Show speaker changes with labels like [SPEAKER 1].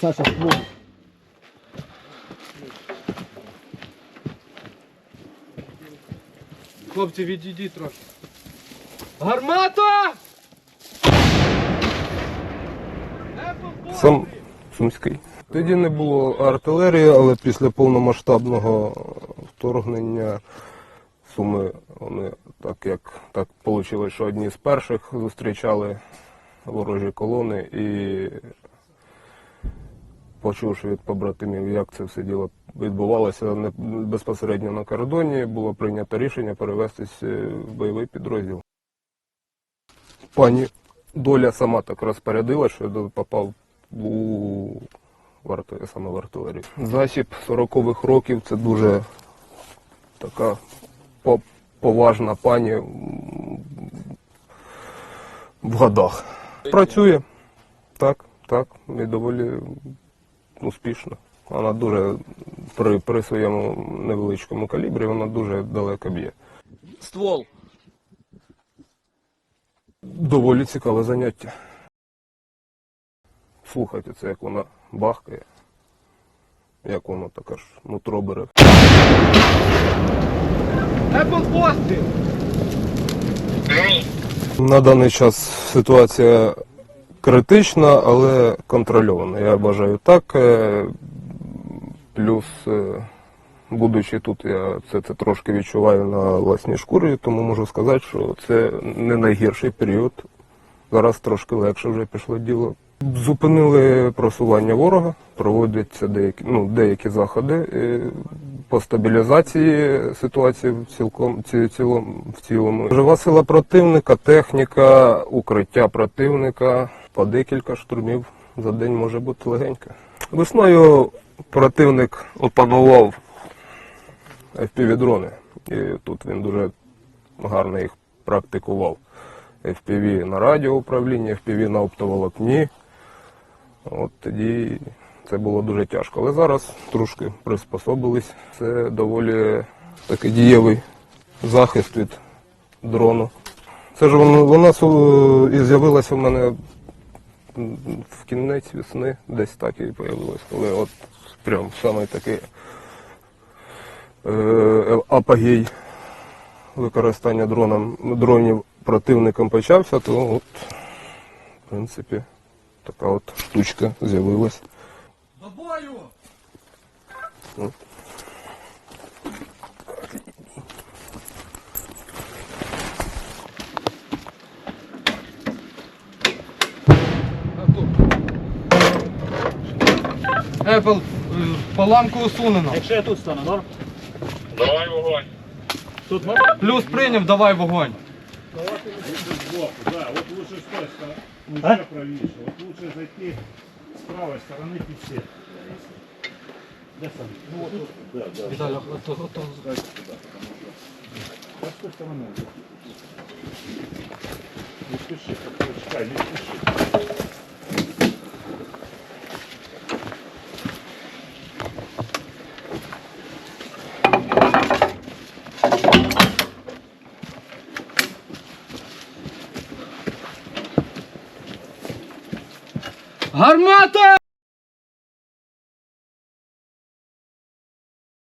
[SPEAKER 1] Саша, ствол.
[SPEAKER 2] Хлопці, відійдіть трохи. Гармата!
[SPEAKER 3] Сам Сумський. Тоді не було артилерії, але після повномасштабного вторгнення Суми, вони так як так вийшло, що одні з перших зустрічали ворожі колони і почувши від побратимів, як це все діло відбувалося безпосередньо на кордоні, було прийнято рішення перевестись е, в бойовий підрозділ. Пані доля сама так розпорядила, що я попав у варто, саме в артилерію. Засіб 40-х років це дуже така поважна пані в годах. Працює так, так, і доволі успішно. Вона дуже при, при своєму невеличкому калібрі вона дуже далеко б'є.
[SPEAKER 1] Ствол.
[SPEAKER 3] Доволі цікаве заняття. Слухайте, це як вона бахкає, як воно таке ж нутро бере. На даний час ситуація критична, але контрольована. Я вважаю так. Е, Плюс, е, будучи тут, я це, це трошки відчуваю на власній шкурі, тому можу сказати, що це не найгірший період. Зараз трошки легше вже пішло діло. Зупинили просування ворога, проводяться деякі, ну, деякі заходи е, по стабілізації ситуації в цілком ці- цілому в цілому. Жива сила противника, техніка, укриття противника. По декілька штурмів за день може бути легенько. Весною противник опанував FPV-дрони. І тут він дуже гарно їх практикував. FPV на радіоуправлінні, FPV на оптоволокні. От тоді це було дуже тяжко. Але зараз трошки приспособились. Це доволі такий дієвий захист від дрону. Це ж воно, вона і з'явилася в мене в кінець весни, десь так і з'явилася. Коли от прям саме такий е, апогей використання дроном, дронів противником почався, то от, в принципі, така от штучка з'явилась.
[SPEAKER 2] До бою! Епл, е, паламку усунено.
[SPEAKER 4] Якщо я тут стану, норм?
[SPEAKER 5] Давай вогонь.
[SPEAKER 4] Тут норм?
[SPEAKER 2] Плюс прийняв, давай вогонь.
[SPEAKER 6] Сбоку, да, вот лучше с той стороны, ну,
[SPEAKER 4] А?
[SPEAKER 6] еще правее, вот лучше зайти с правой стороны писсет.
[SPEAKER 4] Де сам?
[SPEAKER 6] Ну вот тут, да, да.
[SPEAKER 2] Віталя, ото, ото.
[SPEAKER 6] А с той стороны? Не спеши, чекай, не спеши.
[SPEAKER 2] Гармата!